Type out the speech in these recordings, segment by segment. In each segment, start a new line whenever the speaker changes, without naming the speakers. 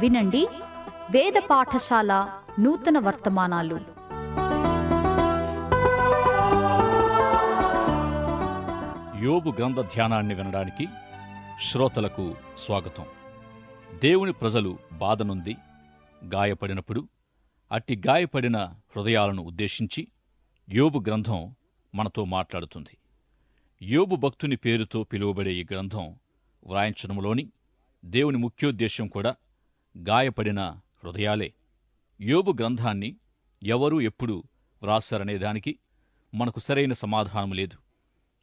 వినండి. వేద పాఠశాల నూతన వర్తమానాలు.
యోగు గ్రంథ ధ్యానాన్ని వినడానికి శ్రోతలకు స్వాగతం. దేవుని ప్రజలు బాధనుంది గాయపడినప్పుడు అట్టి గాయపడిన హృదయాలను ఉద్దేశించి యోబు గ్రంథం మనతో మాట్లాడుతుంది. యోబు భక్తుని పేరుతో పిలువబడే ఈ గ్రంథం వ్రాయించడంలోని దేవుని ముఖ్యోద్దేశం కూడా గాయపడిన హృదయాలే. యోబు గ్రంథాన్ని ఎవరు ఎప్పుడు వ్రాసారనే దానికి మనకు సరైన సమాధానం లేదు.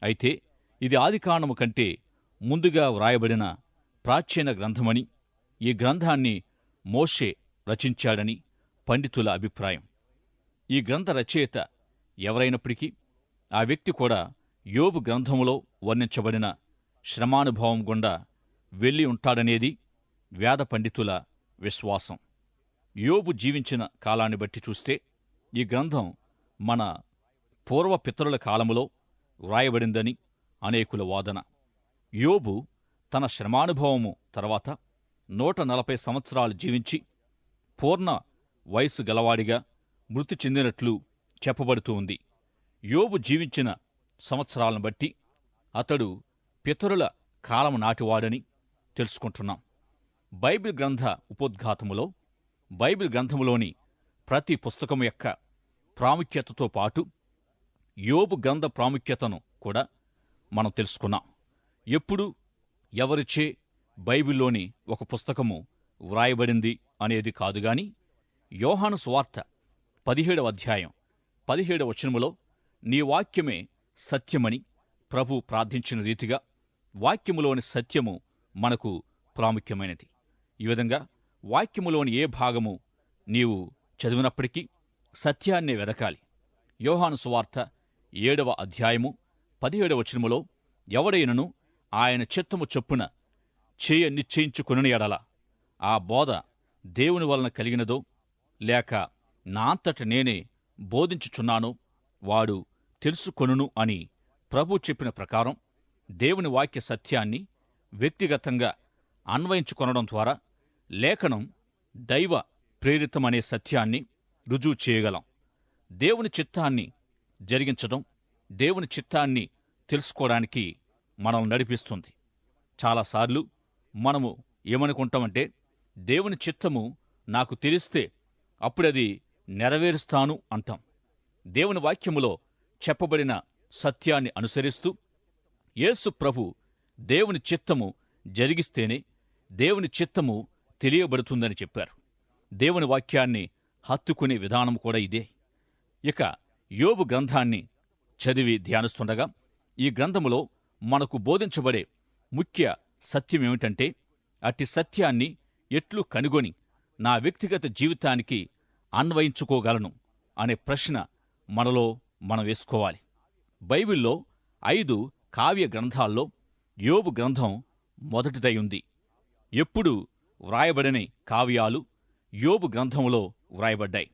అయితే ఇది ఆదికాండము కంటే ముందుగా వ్రాయబడిన ప్రాచీన గ్రంథమని ఈ గ్రంథాన్ని మోషే రచించాడని పండితుల అభిప్రాయం. ఈ గ్రంథ రచయిత ఎవరైనప్పటికీ ఆ వ్యక్తి కూడా యోబు గ్రంథములో వర్ణించబడిన శ్రమానుభవం గుండా వెళ్ళి ఉంటాడనేది వేద పండితుల విశ్వాసం. యోబు జీవించిన కాలాన్ని బట్టి చూస్తే ఈ గ్రంథం మన పూర్వ పితరుల కాలములో వ్రాయబడిందని అనేకుల వాదన. యోబు తన శ్రమానుభవము తర్వాత నూట నలభై సంవత్సరాలు జీవించి పూర్ణ వయస్సు గలవాడిగా మృతి చెందినట్లు చెప్పబడుతూ ఉంది. యోబు జీవించిన సంవత్సరాలను బట్టి అతడు పితరుల కాలము నాటివాడని తెలుసుకుంటున్నాం. బైబిల్ గ్రంథ ఉపోద్ఘాతములో బైబిల్ గ్రంథములోని ప్రతి పుస్తకము యొక్క ప్రాముఖ్యతతో పాటు యోబు గ్రంథ ప్రాముఖ్యతను కూడా మనం తెలుసుకున్నాం. ఎప్పుడు ఎవరిచే బైబిల్లోని ఒక పుస్తకము వ్రాయబడింది అనేది కాదుగాని యోహాను స్వార్త పదిహేడవ అధ్యాయం పదిహేడవ వచనములో నీ వాక్యమే సత్యమని ప్రభు ప్రార్థించిన రీతిగా వాక్యములోని సత్యము మనకు ప్రాముఖ్యమైనది. ఈ విధంగా వాక్యములోని ఏ భాగము నీవు చదివినప్పటికీ సత్యాన్నే వెదకాలి. యోహాను సువార్త ఏడవ అధ్యాయము పదిహేడవ వచనములో ఎవడైనను ఆయన చిత్తము చొప్పున చేయ నిశ్చయించుకుని ఎడల. ఆ బోధ దేవుని వలన కలిగినదో లేక నా అంతట నేనే బోధించుచున్నానో వాడు తెలుసుకొనును అని ప్రభు చెప్పిన ప్రకారం దేవుని వాక్య సత్యాన్ని వ్యక్తిగతంగా అన్వయించుకొనడం ద్వారా లేఖనం దైవ ప్రేరితమనే సత్యాన్ని రుజువు చేయగలం. దేవుని చిత్తాన్ని జరిగించడం దేవుని చిత్తాన్ని తెలుసుకోవడానికి మనం నడిపిస్తుంది. చాలాసార్లు మనము ఏమనుకుంటామంటే దేవుని చిత్తము నాకు తెలిస్తే అప్పుడది నెరవేరుస్తాను అంటాం. దేవుని వాక్యములో చెప్పబడిన సత్యాన్ని అనుసరిస్తూ యేసు ప్రభు దేవుని చిత్తము జరిగిస్తేనే దేవుని చిత్తము తెలియబడుతుందని చెప్పారు. దేవుని వాక్యాన్ని హత్తుకునే విధానం కూడా ఇదే. ఇక యోబు గ్రంథాన్ని చదివి ధ్యానిస్తుండగా ఈ గ్రంథములో మనకు బోధించబడే ముఖ్య సత్యమేమిటంటే అట్టి సత్యాన్ని ఎట్లు కనుగొని నా వ్యక్తిగత జీవితానికి అన్వయించుకోగలను అనే ప్రశ్న మనలో మనం వేసుకోవాలి. బైబిల్లో ఐదు కావ్య గ్రంథాల్లో యోబు గ్రంథం మొదటిదై ఉంది. ఎప్పుడు వ్రాయబడని కావ్యాలు యోబు గ్రంథంలో వ్రాయబడ్డాయి.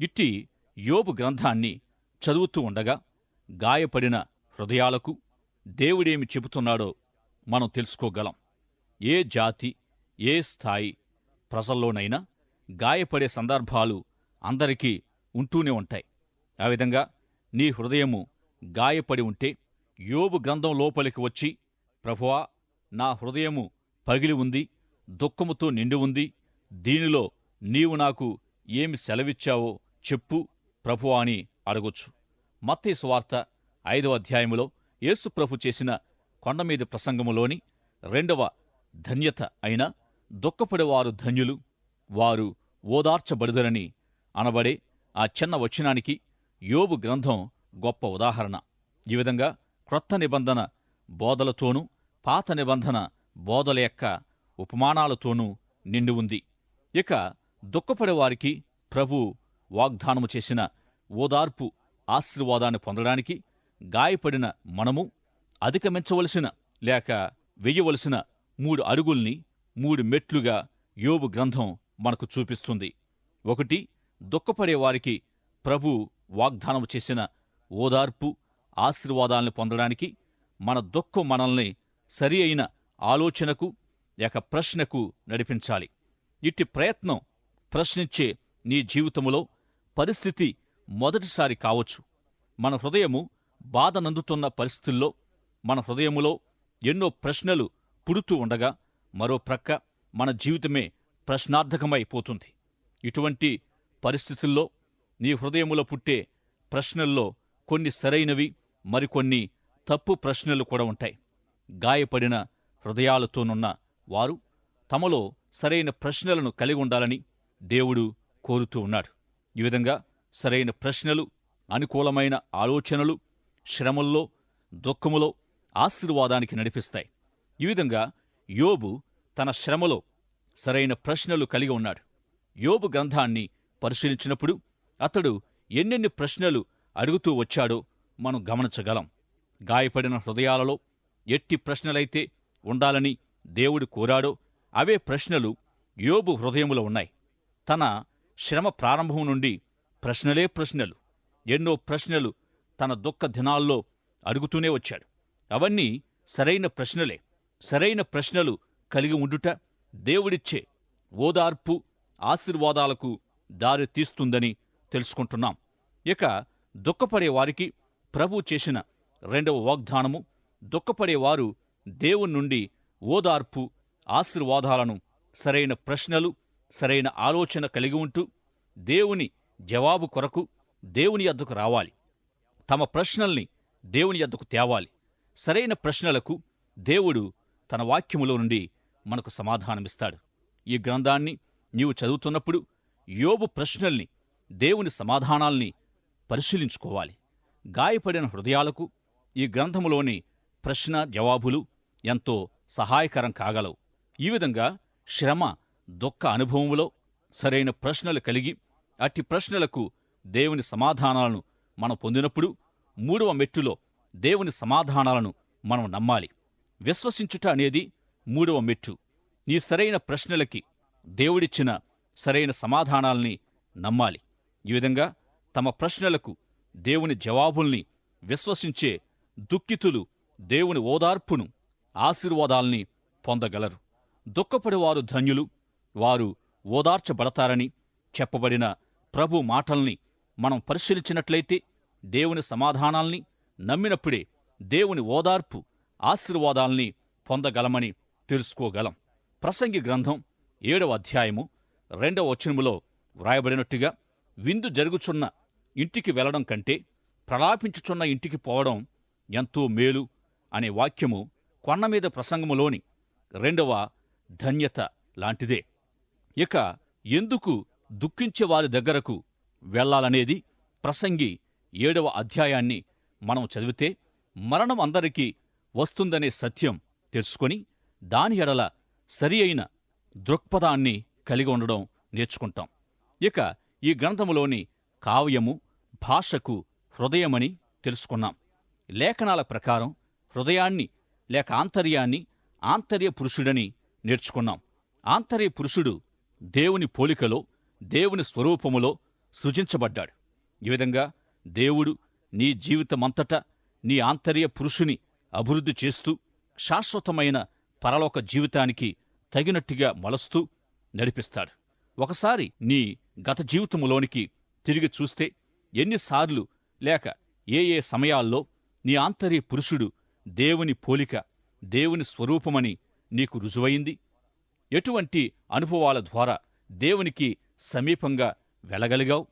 ఇట్టి యోబు గ్రంథాన్ని చదువుతూ ఉండగా గాయపడిన హృదయాలకు దేవుడేమి చెబుతున్నాడో మనం తెలుసుకోగలం. ఏ జాతి ఏ స్థాయి ప్రజల్లోనైనా గాయపడే సందర్భాలు అందరికీ ఉంటూనే ఉంటాయి. ఆ విధంగా నీ హృదయము గాయపడి ఉంటే యోబు గ్రంథం లోపలికి వచ్చి ప్రభువా నా హృదయము పగిలి ఉంది దుఃఖముతో నిండి ఉంది. దీనిలో నీవు నాకు ఏమి సెలవిచ్చావో చెప్పు ప్రభువా అని అడగొచ్చు. మత్తయి సువార్త ఐదవ అధ్యాయములో యేసుప్రభు చేసిన కొండమీది ప్రసంగములోని రెండవ ధన్యత అయిన దుఃఖపడేవారు ధన్యులు వారు ఓదార్చబడుదరని అనబడే ఆ చిన్న వచనానికి యోబు గ్రంథం గొప్ప ఉదాహరణ. ఈ విధంగా క్రొత్త నిబంధన బోధలతోనూ పాత నిబంధన బోధల యొక్క ఉపమానాలతోనూ నిండి ఉంది. ఇక దుఃఖపడేవారికి ప్రభు వాగ్దానము చేసిన ఓదార్పు ఆశీర్వాదాన్ని పొందడానికి గాయపడిన మనము అధిగమించవలసిన లేక వెయ్యవలసిన మూడు అరుగుల్ని మూడు మెట్లుగా యోబు గ్రంథం మనకు చూపిస్తుంది. ఒకటి దుఃఖపడేవారికి ప్రభు వాగ్దానం చేసిన ఓదార్పు ఆశీర్వాదాలను పొందడానికి మన దుఃఖం మనల్ని సరి అయిన ఆలోచనకు లేక ప్రశ్నకు నడిపించాలి. ఇట్టి ప్రయత్నం ప్రశ్నించే నీ జీవితములో పరిస్థితి మొదటిసారి కావచ్చు. మన హృదయము బాధనందుతున్న పరిస్థితుల్లో మన హృదయములో ఎన్నో ప్రశ్నలు పుడుతూ ఉండగా మరో ప్రక్క మన జీవితమే ప్రశ్నార్థకమైపోతుంది. ఇటువంటి పరిస్థితుల్లో నీ హృదయములో పుట్టే ప్రశ్నల్లో కొన్ని సరైనవి మరికొన్ని తప్పు ప్రశ్నలు కూడా ఉంటాయి. గాయపడిన హృదయాలతోనున్న వారు తమలో సరైన ప్రశ్నలను కలిగి ఉండాలని దేవుడు కోరుతూ ఉన్నాడు. ఈ విధంగా సరైన ప్రశ్నలు అనుకూలమైన ఆలోచనలు శ్రమల్లో దుఃఖములో ఆశీర్వాదానికి నడిపిస్తాయి. ఈ విధంగా యోబు తన శ్రమలో సరైన ప్రశ్నలు కలిగి ఉన్నాడు. యోబు గ్రంథాన్ని పరిశీలించినప్పుడు అతడు ఎన్నెన్ని ప్రశ్నలు అడుగుతూ వచ్చాడో మనం గమనించగలం. గాయపడిన హృదయాలలో ఎట్టి ప్రశ్నలైతే ఉండాలని దేవుడు కోరాడో అవే ప్రశ్నలు యోబు హృదయములో ఉన్నాయి. తన శ్రమ ప్రారంభం నుండి ప్రశ్నలే ప్రశ్నలు. ఎన్నో ప్రశ్నలు తన దుఃఖ దినాల్లో అడుగుతూనే వచ్చాడు. అవన్నీ సరైన ప్రశ్నలే. సరైన ప్రశ్నలు కలిగి ఉండుట దేవుడిచ్చే ఓదార్పు ఆశీర్వాదాలకు దారి తీస్తుందని తెలుసుకుంటున్నాం. ఇక దుఃఖపడేవారికి ప్రభు చేసిన రెండవ వాగ్దానము దుఃఖపడేవారు దేవుని నుండి ఓదార్పు ఆశీర్వాదాలను సరైన ప్రశ్నలు సరైన ఆలోచన కలిగి ఉంటూ దేవుని జవాబు కొరకు దేవుని యద్దకు రావాలి. తమ ప్రశ్నల్ని దేవుని యొద్దకు తేవాలి. సరైన ప్రశ్నలకు దేవుడు తన వాక్యములో నుండి మనకు సమాధానమిస్తాడు. ఈ గ్రంథాన్ని నీవు చదువుతున్నప్పుడు యోబు ప్రశ్నల్ని దేవుని సమాధానాల్ని పరిశీలించుకోవాలి. గాయపడిన హృదయాలకు ఈ గ్రంథములోని ప్రశ్న జవాబులు ఎంతో సహాయకరం కాగలవు. ఈ విధంగా శ్రమ దుఃఖ అనుభవములో సరైన ప్రశ్నలు కలిగి అట్టి ప్రశ్నలకు దేవుని సమాధానాలను మనం పొందినప్పుడు మూడవ మెట్టులో దేవుని సమాధానాలను మనం నమ్మాలి. విశ్వసించుట అనేది మూడవ మెట్టు. ఈ సరైన ప్రశ్నలకి దేవుడిచ్చిన సరైన సమాధానాల్ని నమ్మాలి. ఈ విధంగా తమ ప్రశ్నలకు దేవుని జవాబుల్ని విశ్వసించే దుఃఖితులు దేవుని ఓదార్పును ఆశీర్వాదాల్ని పొందగలరు. దుఃఖపడివారు ధన్యులు వారు ఓదార్చబడతారని చెప్పబడిన ప్రభు మాటల్ని మనం పరిశీలించినట్లయితే దేవుని సమాధానాల్ని నమ్మినప్పుడే దేవుని ఓదార్పు ఆశీర్వాదాల్ని పొందగలమని తెలుసుకోగలం. ప్రసంగి గ్రంథం ఏడవ అధ్యాయము రెండవ వచనములో వ్రాయబడినట్టుగా విందు జరుగుచున్న ఇంటికి వెళ్ళడం కంటే ప్రలాపించుచున్న ఇంటికి పోవడం ఎంతో మేలు అనే వాక్యము కొన్నమీద ప్రసంగములోని రెండవ ధన్యత లాంటిదే. ఇక ఎందుకు దుఃఖించే వారి దగ్గరకు వెళ్ళాలనేది ప్రసంగి ఏడవ అధ్యాయాన్ని మనం చదివితే మరణం అందరికీ వస్తుందనే సత్యం తెలుసుకొని దాని ఎడల సరి అయిన దృక్పథాన్ని కలిగి ఉండడం నేర్చుకుంటాం. ఇక ఈ గ్రంథములోని కావ్యము భాషకు హృదయమని తెలుసుకున్నాం. లేఖనాల ప్రకారం హృదయాన్ని లేక ఆంతర్యాన్ని ఆంతర్య పురుషుడని నేర్చుకున్నాం. ఆంతర్య పురుషుడు దేవుని పోలికలో దేవుని స్వరూపములో సృజించబడ్డాడు. ఈ విధంగా దేవుడు నీ జీవితమంతటా నీ ఆంతర్య పురుషుని అభివృద్ధి చేస్తూ శాశ్వతమైన పరలోక జీవితానికి తగినట్టుగా మలస్తూ నడిపిస్తాడు. ఒకసారి నీ గత జీవితములోనికి తిరిగి చూస్తే ఎన్నిసార్లు లేక ఏ ఏ సమయాల్లో నీ ఆంతర్య పురుషుడు దేవుని పోలిక దేవుని స్వరూపమని నీకు రుజువైంది ఎటువంటి అనుభవాల ద్వారా దేవునికి సమీపంగా వెళ్ళగలిగావు?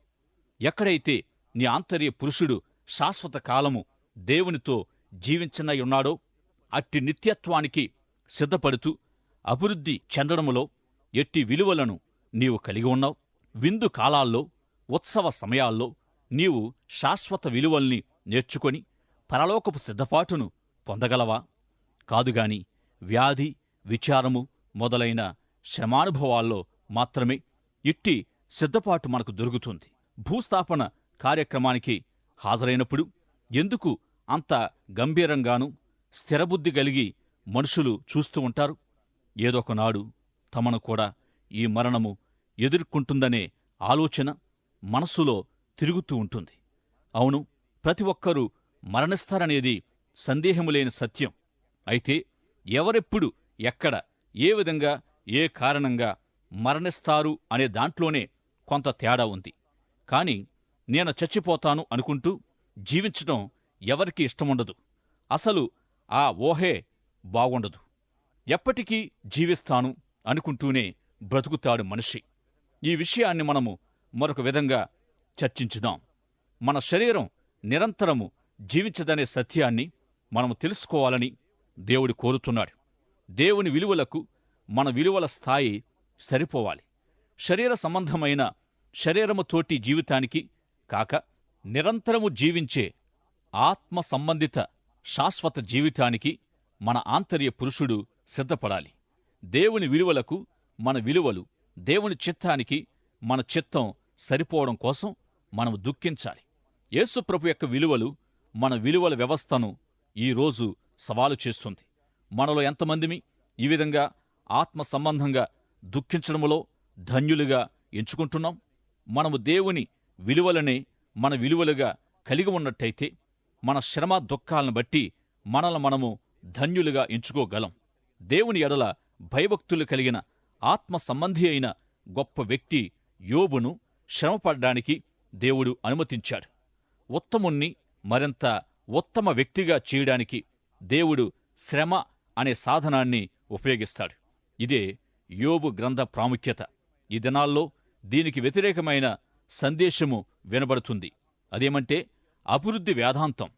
ఎక్కడైతే నీ ఆంతర్య పురుషుడు శాశ్వత కాలము దేవునితో జీవించనయ్యున్నాడో అట్టి నిత్యత్వానికి సిద్ధపడుతూ అభివృద్ధి చెందడములో ఎట్టి విలువలను నీవు కలిగి ఉన్నావు? విందు కాలాల్లో ఉత్సవ సమయాల్లో నీవు శాశ్వత విలువల్ని నేర్చుకొని పరలోకపు సిద్ధపాటును పొందగలవా? కాదుగాని వ్యాధి విచారము మొదలైన శ్రమానుభవాల్లో మాత్రమే ఇట్టి సిద్ధపాటు మనకు దొరుకుతుంది. భూస్థాపన కార్యక్రమానికి హాజరైనప్పుడు ఎందుకు అంత గంభీరంగాను స్థిరబుద్ధి కలిగి మనుషులు చూస్తూ ఉంటారు? ఏదొకనాడు తమను కూడా ఈ మరణము ఎదుర్కొంటుందనే ఆలోచన మనస్సులో తిరుగుతూ ఉంటుంది. అవును ప్రతి ఒక్కరూ మరణిస్తారనేది సందేహము లేని సత్యం. అయితే ఎవరెప్పుడు ఎక్కడ ఏ విధంగా ఏ కారణంగా మరణిస్తారు అనే దాంట్లోనే కొంత తేడా ఉంది. కాని నేను చచ్చిపోతాను అనుకుంటూ జీవించటం ఎవరికీ ఇష్టముండదు. అసలు ఆ ఓహే బాగుండదు. ఎప్పటికీ జీవిస్తాను అనుకుంటూనే బ్రతుకుతాడు మనిషి. ఈ విషయాన్ని మనము మరొక విధంగా చర్చించుదాం. మన శరీరం నిరంతరము జీవించదనే సత్యాన్ని మనము తెలుసుకోవాలని దేవుడు కోరుతున్నాడు. దేవుని విలువలకు మన విలువల స్థాయి సరిపోవాలి. శరీర సంబంధమైన శరీరముతోటి జీవితానికి కాక నిరంతరము జీవించే ఆత్మ సంబంధిత శాశ్వత జీవితానికి మన ఆంతర్య పురుషుడు సిద్ధపడాలి. దేవుని విలువలకు మన విలువలు దేవుని చిత్తానికి మన చిత్తం సరిపోవడం కోసం మనం దుఃఖించాలి. యేసుప్రభు యొక్క విలువలు మన విలువల వ్యవస్థను ఈరోజు సవాలు చేస్తుంది. మనలో ఎంతమందిమి ఈ విధంగా ఆత్మ సంబంధంగా దుఃఖించడములో ధన్యులుగా ఎంచుకుంటున్నాం? మనము దేవుని విలువలనే మన విలువలుగా కలిగి ఉన్నట్టయితే మన శ్రమ దుఃఖాలను బట్టి మనల్ని మనము ధన్యులుగా ఎంచుకోగలం. దేవుని ఎడల భయభక్తులు కలిగిన ఆత్మ సంబంధి అయిన గొప్ప వ్యక్తి యోబును శ్రమపడడానికి దేవుడు అనుమతించాడు. ఉత్తముణ్ణి మరింత ఉత్తమ వ్యక్తిగా చేయడానికి దేవుడు శ్రమ అనే సాధనాన్ని ఉపయోగిస్తాడు. ఇదే యోబు గ్రంథ ప్రాముఖ్యత. ఈ దినాల్లో దీనికి వ్యతిరేకమైన సందేశము వినబడుతుంది. అదేమంటే అభివృద్ధి వేదాంతం.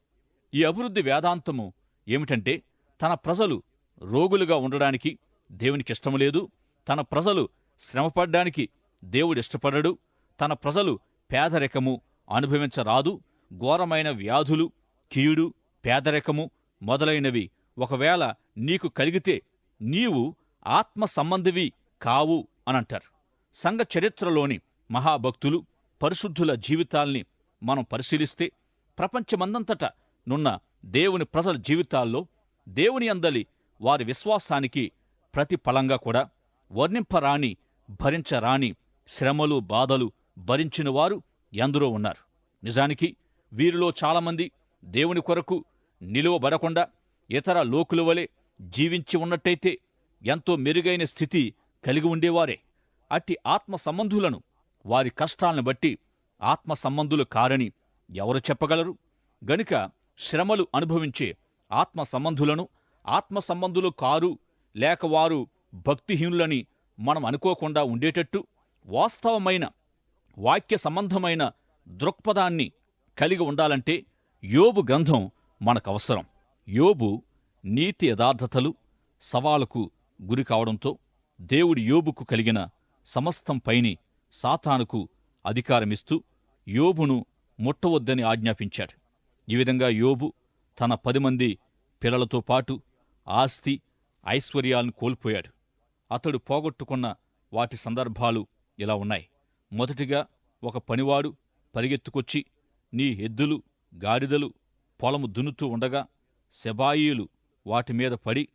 ఈ అభివృద్ధి వేదాంతము ఏమిటంటే తన ప్రజలు రోగులుగా ఉండడానికి దేవునికి ఇష్టం లేదు తన ప్రజలు శ్రమపడ్డానికి దేవుడు ఇష్టపడడు తన ప్రజలు పేదరికము అనుభవించరాదు ఘోరమైన వ్యాధులు కీడు పేదరికము మొదలైనవి. ఒకవేళ నీకు కలిగితే నీవు ఆత్మ సంబంధివి కావు అనంటారు. సంఘ చరిత్రలోని మహాభక్తులు పరిశుద్ధుల జీవితాల్ని మనం పరిశీలిస్తే ప్రపంచమందంతట నున్న దేవుని ప్రజల జీవితాల్లో దేవుని అందలి వారి విశ్వాసానికి ప్రతిఫలంగా కూడా వర్ణింపరాని భరించరాని శ్రమలు బాధలు భరించినవారు ఎందరో ఉన్నారు. నిజానికి వీరిలో చాలామంది దేవుని కొరకు నిలువబడకుండా ఇతర లోకుల వలె జీవించి ఉన్నట్టయితే ఎంతో మెరుగైన స్థితి కలిగి ఉండేవారే. అట్టి ఆత్మ సంబంధులను వారి కష్టాలను బట్టి ఆత్మ సంబంధులు కారని ఎవరు చెప్పగలరు? గనుక శ్రమలు అనుభవించే ఆత్మ సంబంధులను ఆత్మ సంబంధులు కారు లేక వారు భక్తిహీనులని మనం అనుకోకుండా ఉండేటట్టు వాస్తవమైన వాక్య సంబంధమైన దృక్పథాన్ని కలిగి ఉండాలంటే యోబు గ్రంథం మనకవసరం. యోబు నీతి యథార్థతలు సవాలుకు గురి కావడంతో దేవుడి యోబుకు కలిగిన సమస్తం పైని సాతానుకు అధికారమిస్తూ యోబును ముట్టవద్దని ఆజ్ఞాపించాడు. ఈ విధంగా యోబు తన పది మంది పిల్లలతో పాటు ఆస్తి ఐశ్వర్యాలను కోల్పోయాడు. అతడు పోగొట్టుకున్న వాటి సందర్భాలు ఇలా ఉన్నాయి. మొదటిగా ఒక పనివాడు పరిగెత్తుకొచ్చి నీ ఎద్దులు గాడిదలు పొలము దున్నుతూ ఉండగా శబాయిలు వాటిమీద పడి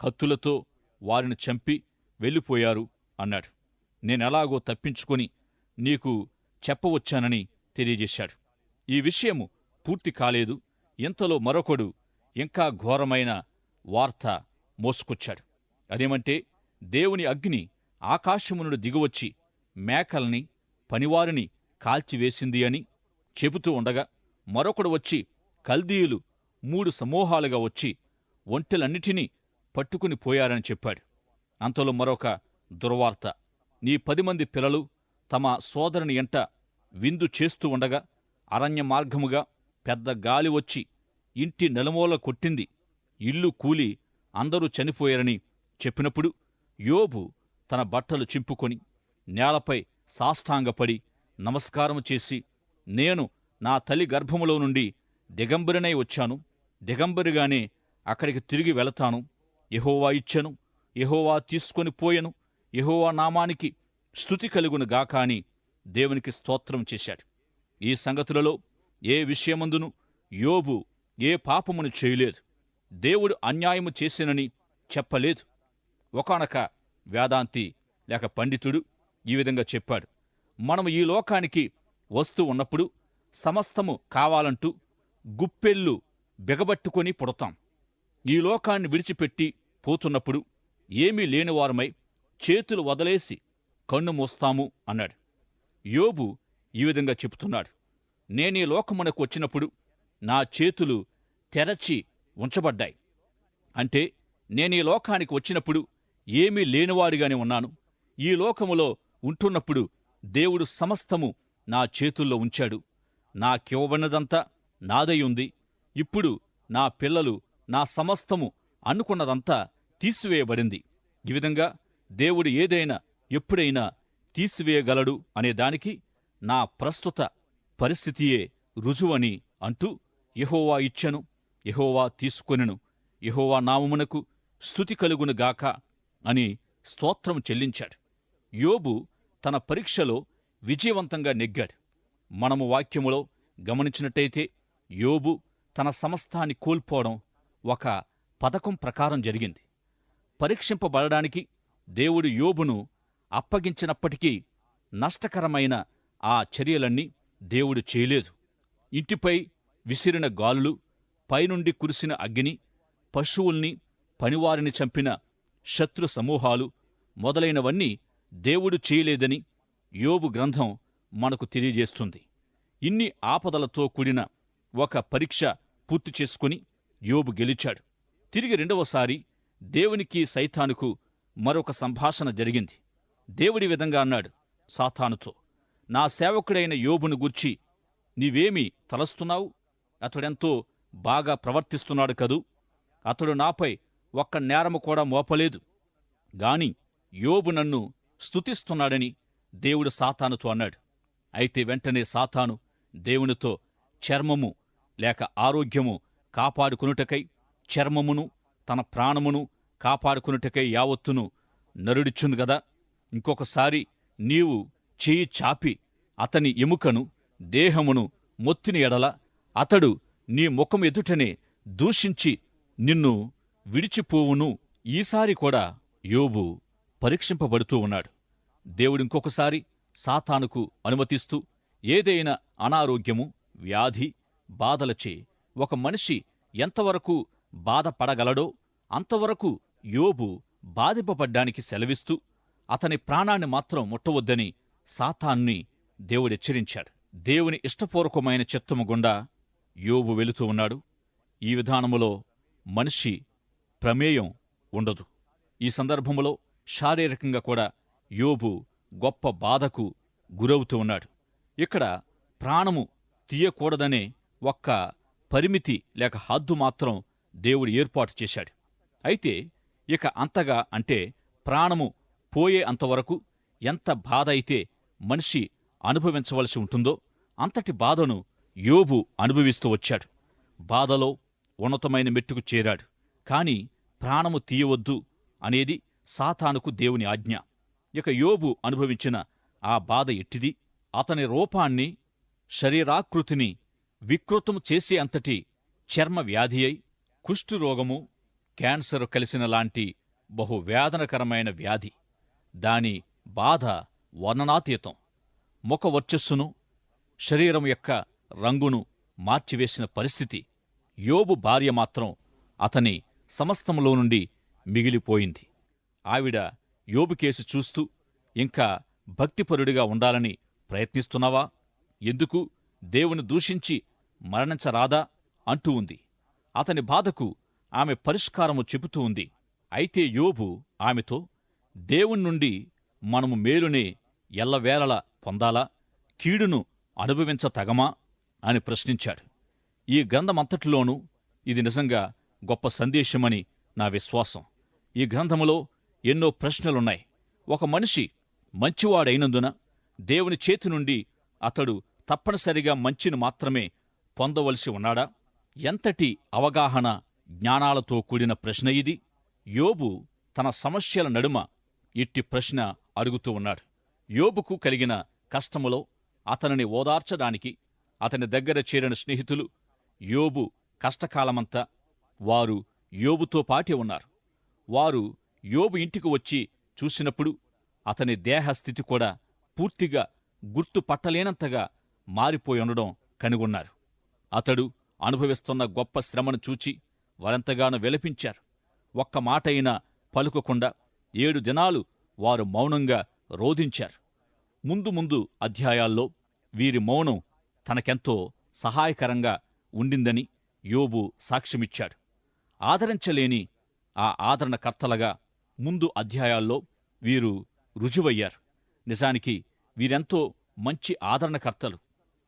కత్తులతో వారిని చంపి వెళ్ళిపోయారు అన్నాడు. నేనెలాగో తప్పించుకొని నీకు చెప్పవచ్చానని తెలియజేశాడు. ఈ విషయము పూర్తి కాలేదు. ఇంతలో మరొకడు ఇంకా ఘోరమైన వార్త మోసుకొచ్చాడు. అదేమంటే దేవుని అగ్ని ఆకాశము నుండి దిగువచ్చి మేకల్ని పనివారిని కాల్చివేసింది అని చెబుతూ ఉండగా మరొకడు వచ్చి కల్దీయులు మూడు సమూహాలుగా వచ్చి ఒంటెలన్నిటినీ పట్టుకుని పోయారని చెప్పాడు. అంతలో మరొక దుర్వార్త నీ పది మంది పిల్లలు తమ సోదరుని ఎంట విందు చేస్తూ ఉండగా అరణ్య మార్గముగా పెద్ద గాలి వచ్చి ఇంటి నెలమూల కొట్టింది. ఇల్లు కూలి అందరూ చనిపోయారని చెప్పినప్పుడు యోబు తన బట్టలు చింపుకొని నేలపై సాష్టాంగపడి నమస్కారం చేసి నేను నా తల్లి గర్భములో నుండి దిగంబరినై వచ్చాను. దిగంబరిగానే అక్కడికి తిరిగి వెళతాను. యహోవా ఇచ్చెను. యహోవా తీసుకొని పోయెను. యహోవా నామానికి స్థుతి కలుగును గాక అని దేవునికి స్తోత్రం చేశాడు. ఈ సంగతులలో ఏ విషయమందును యోబు ఏ పాపమును చేయలేదు. దేవుడు అన్యాయము చేసినని చెప్పలేదు. ఒకానొక వేదాంతి లేక పండితుడు ఈ విధంగా చెప్పాడు. మనము ఈ లోకానికి వస్తూ ఉన్నప్పుడు సమస్తము కావాలంటూ గుప్పెళ్ళు బిగబట్టుకొని పుడతాం. ఈ లోకాన్ని విడిచిపెట్టి పోతున్నప్పుడు ఏమీ లేనివారమై చేతులు వదలేసి కన్ను మోస్తాము అన్నాడు. యోబు ఈ విధంగా చెబుతున్నాడు. నేనీ లోకమునకు వచ్చినప్పుడు నా చేతులు తెరచి ఉంచబడ్డాయి. అంటే నేనీ లోకానికి వచ్చినప్పుడు ఏమీ లేనివాడిగానే ఉన్నాను. ఈ లోకములో ఉంటున్నప్పుడు దేవుడు సమస్తము నా చేతుల్లో ఉంచాడు. నాకివ్వబడినదంతా నాదై ఉంది ఇప్పుడు నా పిల్లలు నా సమస్తము అనుకున్నదంతా తీసివేయబడింది. ఈ విధంగా దేవుడు ఏదైనా ఎప్పుడైనా తీసివేయగలడు అనే దానికి నా ప్రస్తుత పరిస్థితియే రుజువని అంటూ యహోవా ఇచ్చెను యహోవా తీసుకొనెను యహోవా నామమునకు స్థుతి కలుగునుగాక అని స్తోత్రం చెల్లించాడు. యోబు తన పరీక్షలో విజయవంతంగా నెగ్గాడు. మనము వాక్యములో గమనించినట్టయితే యోబు తన సమస్తాన్ని కోల్పోవడం ఒక పథకం ప్రకారం జరిగింది. పరీక్షింపబడడానికి దేవుడు యోబును అప్పగించినప్పటికీ నష్టకరమైన ఆ చర్యలన్నీ దేవుడు చేయలేదు. ఇంటిపై విసిరిన గాలులు పైనుండి కురిసిన అగ్ని పశువుల్ని పనివారిని చంపిన శత్రు సమూహాలు మొదలైనవన్నీ దేవుడు చేయలేదని యోబు గ్రంథం మనకు తెలియజేస్తుంది. ఇన్ని ఆపదలతో కూడిన ఒక పరీక్ష పూర్తి చేసుకుని యోబు గెలిచాడు. తిరిగి రెండవసారి దేవునికి సైతానుకు మరొక సంభాషణ జరిగింది. దేవుడి విధంగా అన్నాడు సాతానుతో నా సేవకుడైన యోబును గుర్చి నీవేమి తలస్తున్నావు? అతడెంతో బాగా ప్రవర్తిస్తున్నాడు కదూ? అతడు నాపై ఒక్క నేరము కూడా మోపలేదు. గాని యోబు నన్ను స్తుతిస్తున్నాడని దేవుడు సాతానుతో అన్నాడు. అయితే వెంటనే సాతాను దేవునితో చర్మము లేక ఆరోగ్యము కాపాడుకునుటకై చర్మమును తన ప్రాణమును కాపాడుకునుటకై యావత్తును నరుడిచ్చుంది గదా. ఇంకొకసారి నీవు చేయి చాపి అతని ఎముకను దేహమును మొత్తిని ఎడల అతడు నీ ముఖం ఎదుటనే దూషించి నిన్ను విడిచిపోవును. ఈసారి కూడా యోబు పరీక్షింపబడుతూ ఉన్నాడు. దేవుడింకొకసారి సాతానుకు అనుమతిస్తూ ఏదైనా అనారోగ్యము వ్యాధి బాధలచే ఒక మనిషి ఎంతవరకు బాధపడగలడో అంతవరకు యోబు బాధింపబడ్డానికి సెలవిస్తూ అతని ప్రాణాన్ని మాత్రం ముట్టవద్దని సాతాన్ని దేవుడెచ్చరించాడు దేవుని ఇష్టపూర్వకమైన చిత్తము గుండా యోబు వెళుతూ ఉన్నాడు. ఈ విధానములో మనిషి ప్రమేయం ఉండదు. ఈ సందర్భములో శారీరకంగా కూడా యోబు గొప్ప బాధకు గురవుతూ ఉన్నాడు. ఇక్కడ ప్రాణము తీయకూడదనే ఒక్క పరిమితి లేక హద్దు మాత్రం దేవుడు ఏర్పాటు చేశాడు. అయితే ఇక అంతగా అంటే ప్రాణము పోయే అంతవరకు ఎంత బాధ అయితే మనిషి అనుభవించవలసి ఉంటుందో అంతటి బాధను యోబు అనుభవిస్తూ వచ్చాడు. బాధలో ఉన్నతమైన మెట్టుకు చేరాడు. కాని ప్రాణము తీయవద్దు అనేది సాతానుకు దేవుని ఆజ్ఞ. ఇక యోబు అనుభవించిన ఆ బాధ ఎట్టిది? అతని రూపాన్ని శరీరాకృతిని వికృతం చేసే అంతటి చర్మ వ్యాధి అయి కుష్ఠురోగము క్యాన్సరు కలిసిన లాంటి బహు వేదనకరమైన వ్యాధి. దాని బాధ వర్ణనాతీతం. ముఖ వర్చస్సును శరీరం యొక్క రంగును మార్చివేసిన పరిస్థితి. యోబు భార్య మాత్రం అతని సమస్తములో నుండి మిగిలిపోయింది. ఆవిడ యోబు కేసు చూస్తూ ఇంకా భక్తిపరుడిగా ఉండాలని ప్రయత్నిస్తున్నావా? ఎందుకు? దేవుని దూషించి మరణించరాదా? అంటూ ఉంది. అతని బాధకు ఆమె పరిష్కారము చెబుతూ ఉంది. అయితే యోబు ఆమెతో దేవుని నుండి మనము మేలునే ఎల్లవేళల పొందాలా? కీడును అనుభవించ తగమా అని ప్రశ్నించాడు. ఈ గ్రంథమంతటిలోనూ ఇది నిజంగా గొప్ప సందేశమని నా విశ్వాసం. ఈ గ్రంథములో ఎన్నో ప్రశ్నలున్నాయి. ఒక మనిషి మంచివాడైనందున దేవుని చేతి నుండి అతడు తప్పనిసరిగా మంచిని మాత్రమే పొందవలసి ఉన్నాడా? ఎంతటి అవగాహన జ్ఞానాలతో కూడిన ప్రశ్న ఇది? యోబు తన సమస్యల నడుమ ఇట్టి ప్రశ్న అడుగుతూ ఉన్నాడు. యోబుకు కలిగిన కష్టములో అతనిని ఓదార్చడానికి అతని దగ్గర చేరిన స్నేహితులు యోబు కష్టకాలమంతా వారు యోబుతో పాటి ఉన్నారు. వారు యోబు ఇంటికి వచ్చి చూసినప్పుడు అతని దేహస్థితి కూడా పూర్తిగా గుర్తుపట్టలేనంతగా మారిపోయి ఉండడం కనుగొన్నారు. అతడు అనుభవిస్తున్న గొప్ప శ్రమను చూచి వారెంతగానో విలపించారు. ఒక్క మాటైనా పలుకకుండా ఏడు దినాలు వారు మౌనంగా రోధించారు. ముందు ముందు అధ్యాయాల్లో వీరి మౌనం తనకెంతో సహాయకరంగా ఉండిందని యోబు సాక్ష్యమిచ్చాడు. ఆదరించలేని ఆ ఆదరణకర్తలుగా ముందు అధ్యాయాల్లో వీరు రుజువయ్యారు. నిజానికి వీరెంతో మంచి ఆదరణకర్తలు.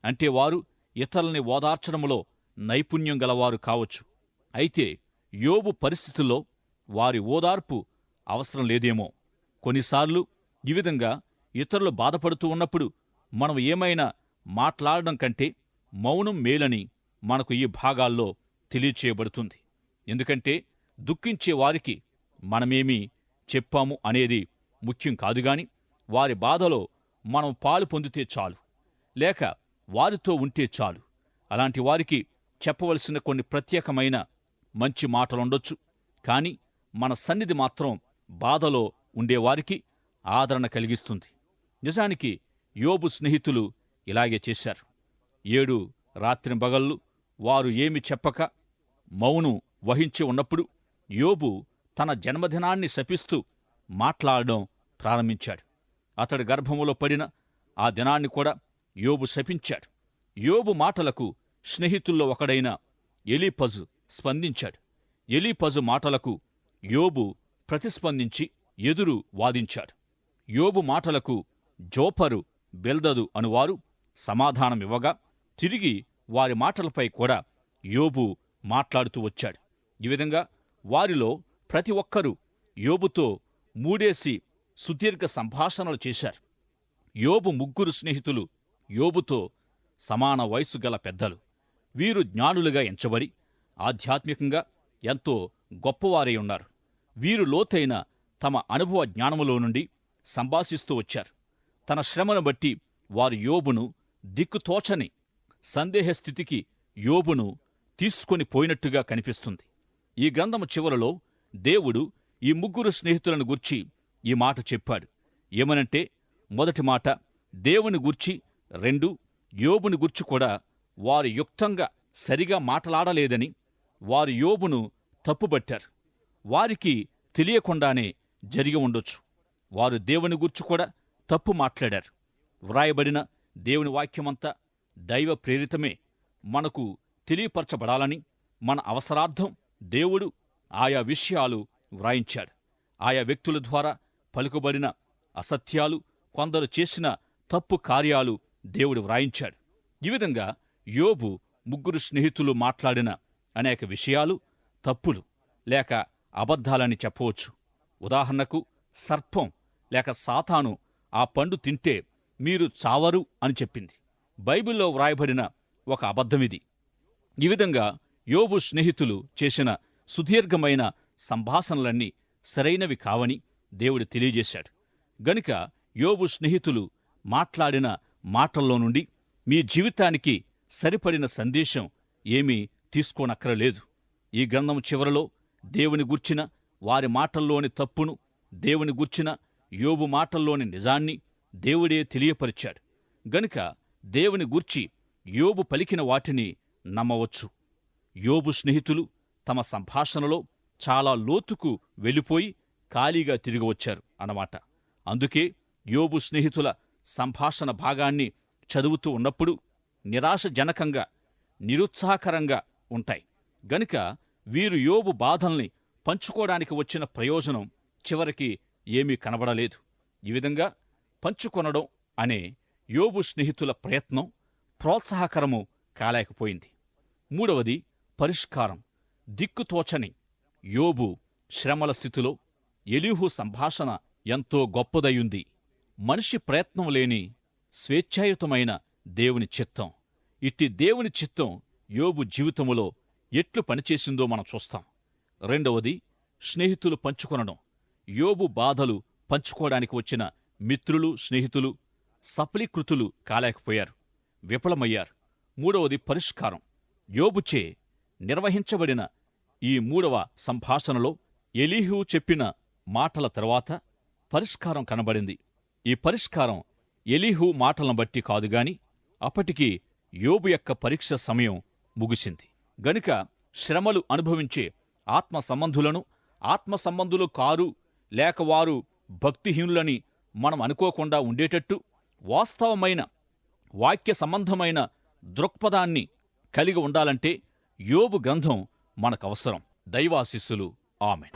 అంటే వారు ఇతరుల్ని ఓదార్చడంలో నైపుణ్యం గలవారు కావచ్చు. అయితే యోబు పరిస్థితుల్లో వారి ఓదార్పు అవసరం లేదేమో. కొన్నిసార్లు ఈ విధంగా ఇతరులు బాధపడుతూ ఉన్నప్పుడు మనం ఏమైనా మాట్లాడడం కంటే మౌనం మేలని మనకు ఈ భాగాల్లో తెలియచేయబడుతుంది. ఎందుకంటే దుఃఖించే వారికి మనమేమీ చెప్పాము అనేది ముఖ్యం కాదుగాని వారి బాధలో మనం పాలు పొందితే చాలు. లేక వారితో ఉంటే చాలు. అలాంటి వారికి చెప్పవలసిన కొన్ని ప్రత్యేకమైన మంచి మాటలుండొచ్చు. కాని మన సన్నిధి మాత్రం బాధలో ఉండేవారికి ఆదరణ కలిగిస్తుంది. నిజానికి యోబు స్నేహితులు ఇలాగే చేశారు. ఏడు రాత్రింబగళ్ళు వారు ఏమి చెప్పక మౌనం వహించి ఉన్నప్పుడు యోబు తన జన్మదినాన్ని శపిస్తూ మాట్లాడడం ప్రారంభించాడు. అతడి గర్భములో పడిన ఆ దినాన్ని కూడా యోబు శపించాడు. యోబు మాటలకు స్నేహితుల్లో ఒకడైన ఎలీపజు స్పందించాడు. ఎలీపజు మాటలకు యోబు ప్రతిస్పందించి ఎదురు వాదించాడు. యోబు మాటలకు జోపరు బెల్దదు అనువారు సమాధానమివ్వగా తిరిగి వారి మాటలపై కూడా యోబు మాట్లాడుతూ వచ్చాడు. ఈ విధంగా వారిలో ప్రతి ఒక్కరూ యోబుతో మూడేసి సుదీర్ఘ సంభాషణలు చేశారు. యోబు ముగ్గురు స్నేహితులు యోబుతో సమాన వయసు గల పెద్దలు. వీరు జ్ఞానులుగా ఎంచబడి ఆధ్యాత్మికంగా ఎంతో గొప్పవారై ఉన్నారు. వీరు లోతైన తమ అనుభవ జ్ఞానములో నుండి సంభాషిస్తూ వచ్చారు. తన శ్రమను బట్టి వారు యోబును దిక్కుతోచని సందేహస్థితికి యోబును తీసుకొని పోయినట్టుగా కనిపిస్తుంది. ఈ గ్రంథము చివరలో దేవుడు ఈ ముగ్గురు స్నేహితులను గూర్చి ఈ మాట చెప్పాడు. ఏమనంటే మొదటి మాట దేవుని గూర్చి రెండు యోబుని గుర్చి కూడా వారు యుక్తంగా సరిగా మాట్లాడలేదని వారు యోబును తప్పుబట్టారు. వారికి తెలియకుండానే జరిగి ఉండొచ్చు. వారు దేవుని గుర్చి కూడా తప్పు మాట్లాడారు. వ్రాయబడిన దేవుని వాక్యమంతా దైవ ప్రేరితమే. మనకు తెలియపరచబడాలని మన అవసరార్థం దేవుడు ఆయా విషయాలు వ్రాయించాడు. ఆయా వ్యక్తుల ద్వారా పలుకుబడిన అసత్యాలు కొందరు చేసిన తప్పు కార్యాలు దేవుడు వ్రాయించాడు. ఈ విధంగా యోబు ముగ్గురు స్నేహితులు మాట్లాడిన అనేక విషయాలు తప్పులు లేక అబద్ధాలని చెప్పవచ్చు. ఉదాహరణకు సర్పం లేక సాతాను ఆ పండు తింటే మీరు చావరు అని చెప్పింది. బైబిల్లో వ్రాయబడిన ఒక అబద్ధమిది ఈ విధంగా యోబు స్నేహితులు చేసిన సుదీర్ఘమైన సంభాషణలన్నీ సరైనవి కావని దేవుడు తెలియజేశాడు. గనుక యోబు స్నేహితులు మాట్లాడిన మాటల్లో నుండి మీ జీవితానికి సరిపడిన సందేశం ఏమీ తీసుకోనక్కరలేదు. ఈ గ్రంథం చివరలో దేవుని గుర్చిన వారి మాటల్లోని తప్పును దేవుని గుర్చిన యోబు మాటల్లోని నిజాన్ని దేవుడే తెలియపరిచాడు. గనుక దేవుని గూర్చి యోబు పలికిన వాటిని నమ్మవచ్చు. యోబు స్నేహితులు తమ సంభాషణలో చాలా లోతుకు వెళ్ళిపోయి ఖాళీగా తిరిగి వచ్చారు అన్నమాట. అందుకే యోబు స్నేహితుల సంభాషణ భాగాన్ని చదువుతూ ఉన్నప్పుడు నిరాశజనకంగా నిరుత్సాహకరంగా ఉంటాయి. గనుక వీరు యోబు బాధల్ని పంచుకోవడానికి వచ్చిన ప్రయోజనం చివరికి ఏమీ కనబడలేదు. ఈ విధంగా పంచుకొనడం అనే యోబు స్నేహితుల ప్రయత్నం ప్రోత్సాహకరము కాలేకపోయింది. మూడవది పరిష్కారం. దిక్కుతోచని యోబు శ్రమల స్థితిలో ఎలీహు సంభాషణ ఎంతో గొప్పదయుంది. మనిషి ప్రయత్నం లేని స్వేచ్ఛాయుతమైన దేవుని చిత్తం. ఇట్టి దేవుని చిత్తం యోబు జీవితములో ఎట్లు పనిచేసిందో మనం చూస్తాం. రెండవది స్నేహితులు పంచుకొనడం. యోబు బాధలు పంచుకోవడానికి వచ్చిన మిత్రులు స్నేహితులు సఫలీకృతులు కాలేకపోయారు. విఫలమయ్యారు. మూడవది పరిష్కారం. యోబుచే నిర్వహించబడిన ఈ మూడవ సంభాషణలో ఎలీహు చెప్పిన మాటల తర్వాత పరిష్కారం కనబడింది. ఈ పరిష్కారం ఎలీహు మాటలను బట్టి కాదుగాని అప్పటికి యోబు యొక్క పరీక్ష సమయం ముగిసింది. గనుక శ్రమలు అనుభవించే ఆత్మ సంబంధులను ఆత్మ సంబంధులు కారు లేక వారు భక్తిహీనులని మనం అనుకోకుండా ఉండేటట్టు వాస్తవమైన వాక్య సంబంధమైన దృక్పథాన్ని కలిగి ఉండాలంటే యోబు గ్రంథం మనకవసరం. దైవాశిస్సులు. ఆమె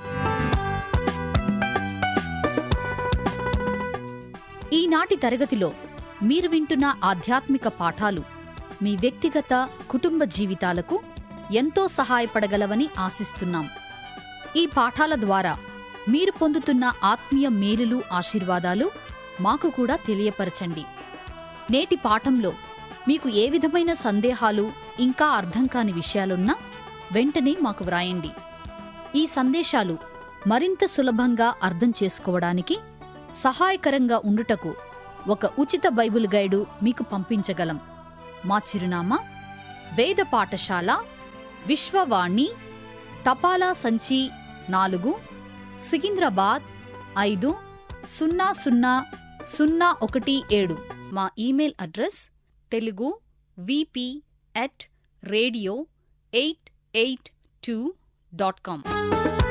ఈనాటి తరగతిలో మీరు వింటున్న ఆధ్యాత్మిక పాఠాలు మీ వ్యక్తిగత కుటుంబ జీవితాలకు ఎంతో సహాయపడగలవని ఆశిస్తున్నాం. ఈ పాఠాల ద్వారా మీరు పొందుతున్న ఆత్మీయ మేలులు ఆశీర్వాదాలు మాకు కూడా తెలియపరచండి. నేటి పాఠంలో మీకు ఏ విధమైన సందేహాలు ఇంకా అర్థం కాని విషయాలున్నా వెంటనే మాకు వ్రాయండి. ఈ సందేశాలు మరింత సులభంగా అర్థం చేసుకోవడానికి సహాయకరంగా ఉండుటకు ఒక ఉచిత బైబిల్ గైడు మీకు పంపించగలం. మా చిరునామా వేద పాఠశాల విశ్వవాణి తపాలా సంచి నాలుగు సికింద్రాబాద్ ఐదు సున్నా సున్నా సున్నా ఒకటి ఏడు. మా email address Telugu V P at radio 82.com.